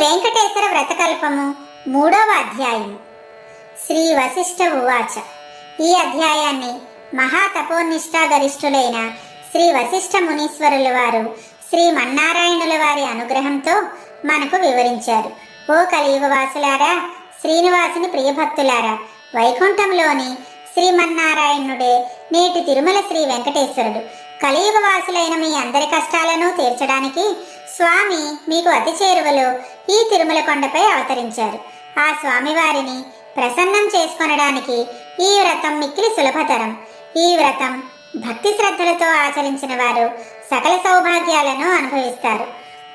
వెంకటేశ్వర వ్రతకల్పము మూడవ అధ్యాయం శ్రీ వశిష్ఠ ఉవాచ. ఈ అధ్యాయాన్ని మహాతపోనిష్టాగరిష్ఠులైన శ్రీ వశిష్ఠ మునీశ్వరుల వారు శ్రీ మన్నారాయణుల వారి అనుగ్రహంతో మనకు వివరించారు. ఓ కలియుగ వాసులారా శ్రీనివాసుని ప్రియభక్తులారా వైకుంఠంలోని శ్రీమన్నారాయణుడే నేటి తిరుమల శ్రీ వెంకటేశ్వరుడు. కలియుగ వాసులైన మీ అందరి కష్టాలను తీర్చడానికి స్వామి మీకు అతి చేరువలో ఈ తిరుమల కొండపై అవతరించారు. ఆ స్వామివారిని ప్రసన్నం చేసుకొనడానికి ఈ వ్రతం మిక్కిలి సులభతరం. ఈ వ్రతం భక్తి శ్రద్ధలతో ఆచరించిన వారు సకల సౌభాగ్యాలను అనుభవిస్తారు.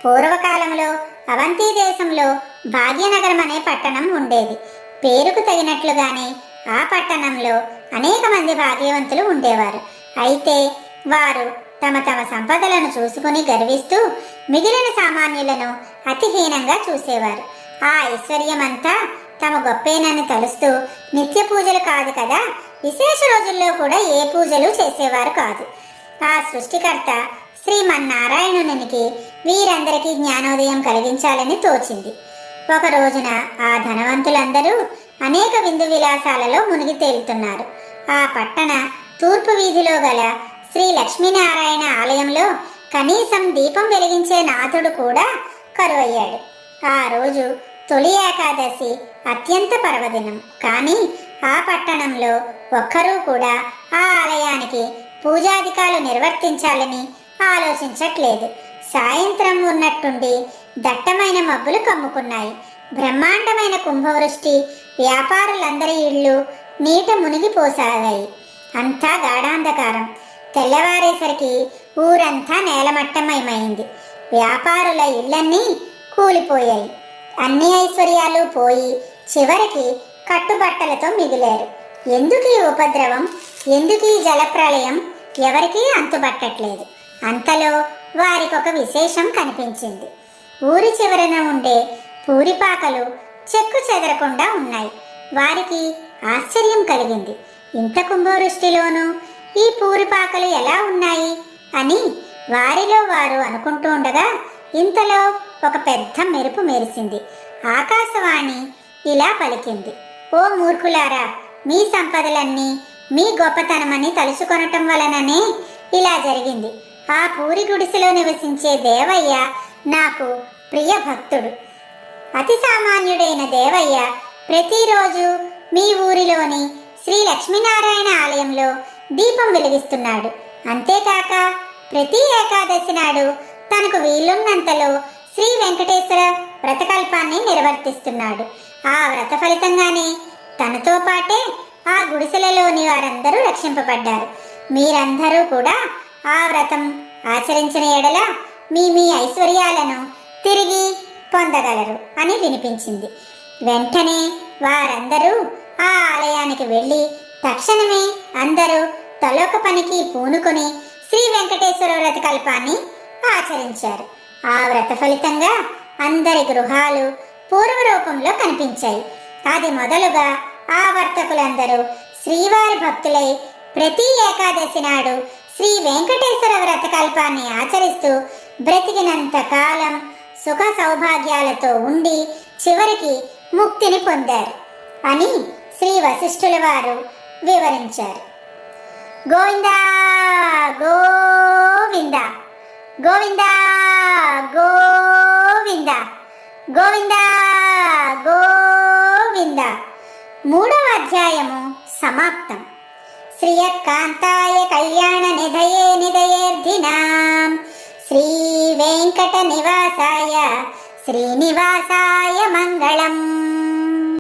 పూర్వకాలంలో అవంతి దేశంలో భాగ్యనగరం అనే పట్టణం ఉండేది. పేరుకు తగినట్లుగానే ఆ పట్టణంలో అనేక మంది భాగ్యవంతులు ఉండేవారు. అయితే వారు తమ తమ సంపదలను చూసుకుని గర్విస్తూ మిగిలిన సామాన్యులను అతిహీనంగా చూసేవారు. ఆ ఐశ్వర్యమంతా తమ గొప్పేనని తలుస్తూ నిత్య పూజలు కాదు కదా విశేష రోజుల్లో కూడా ఏ పూజలు చేసేవారు కాదు. ఆ సృష్టికర్త శ్రీమన్నారాయణునికి వీరందరికీ జ్ఞానోదయం కలిగించాలని తోచింది. ఒక రోజున ఆ ధనవంతులందరూ అనేక విందు విలాసాలలో మునిగి తేలుతున్నారు. ఆ పట్టణ తూర్పు వీధిలో గల శ్రీ లక్ష్మీనారాయణ ఆలయంలో కనీసం దీపం వెలిగించే నాథుడు కూడా కరువయ్యాడు. ఆ రోజు తొలి ఏకాదశి అత్యంత పర్వదినం. కానీ ఆ పట్టణంలో ఒక్కరూ కూడా ఆ ఆలయానికి పూజాధికాలు నిర్వర్తించాలని ఆలోచించట్లేదు. సాయంత్రం ఉన్నట్టుండి దట్టమైన మబ్బులు కమ్ముకున్నాయి. బ్రహ్మాండమైన కుంభవృష్టి వ్యాపారులందరి ఇళ్ళు నీట మునిగిపోసాగాయి అంతా గాఢాంధకారం. తెల్లవారేసరికి ఊరంతా నేలమట్టమయమైంది వ్యాపారుల ఇళ్ళన్నీ కూలిపోయాయి. అన్ని ఐశ్వర్యాలు పోయి చివరికి కట్టుబట్టలతో మిగిలారు. ఎందుకు ఈ ఉపద్రవం? ఎందుకు ఈ జలప్రళయం ఎవరికీ అంతుబట్టట్లేదు. అంతలో వారికొక విశేషం కనిపించింది. ఊరి చివరన ఉండే పూరిపాకలు చెక్కు చెదరకుండా ఉన్నాయి. వారికి ఆశ్చర్యం కలిగింది. ఇంత కుంభవృష్టిలోనూ ఈ పూరిపాకలు ఎలా ఉన్నాయి అని వారిలో వారు అనుకుంటూ ఉండగా ఇంతలో ఒక పెద్ద మెరుపు మెరిసింది. ఆకాశవాణి ఇలా పలికింది. ఓ మూర్ఖులారా మీ సంపదలన్నీ మీ గొప్పతనమని తలుచుకొనటం వలననే ఇలా జరిగింది. ఆ పూరి గుడిసెలో నివసించే దేవయ్య నాకు ప్రియ భక్తుడు అతి సామాన్యుడైన దేవయ్య ప్రతిరోజు మీ ఊరిలోని శ్రీ లక్ష్మీనారాయణ ఆలయంలో దీపం వెలిగిస్తున్నాడు. అంతేకాక ప్రతి ఏకాదశి నాడు తనకు వీలున్నంతలో శ్రీ వెంకటేశ్వర వ్రతకల్పాన్ని నిర్వర్తిస్తున్నాడు. ఆ వ్రత ఫలితంగానే తనతో పాటే ఆ గుడిసెలలోని వారందరూ రక్షింపబడ్డారు. మీరందరూ కూడా ఆ వ్రతం ఆచరించిన ఎడల మీ మీ ఐశ్వర్యాలను తిరిగి పొందగలరు అని వినిపించింది. వెంటనే వారందరూ ఆ ఆలయానికి వెళ్ళి తక్షణమే అందరూ తలొక పనికి పూనుకొని శ్రీ వెంకటేశ్వర వ్రత కల్పాన్ని ఆచరించారు. ఆ వ్రత ఫలితంగా అందరి గృహాలు పూర్వ రూపంలో కనిపించాయి. అది మొదలుగా ఆ వర్తకులందరూ శ్రీవారి భక్తులై ప్రతి ఏకాదశి నాడు శ్రీ వెంకటేశ్వర వ్రత కల్పాన్ని ఆచరిస్తూ బ్రతికినంత కాలం సుఖ సౌభాగ్యాలతో ఉండి చివరికి ముక్తిని పొందారు అని శ్రీ వశిష్ఠుల వారు వివరించారు. గోవిందా గోవింద గోవిందా గోవింద గోవిందా గోవింద. మూడవ అధ్యాయము సమాప్తం. శ్రియకాంతాయ కళ్యాణ నిధయే నిధయేర్ధినాం. శ్రీ వెంకట నివాసాయ శ్రీనివాసాయ మంగళం.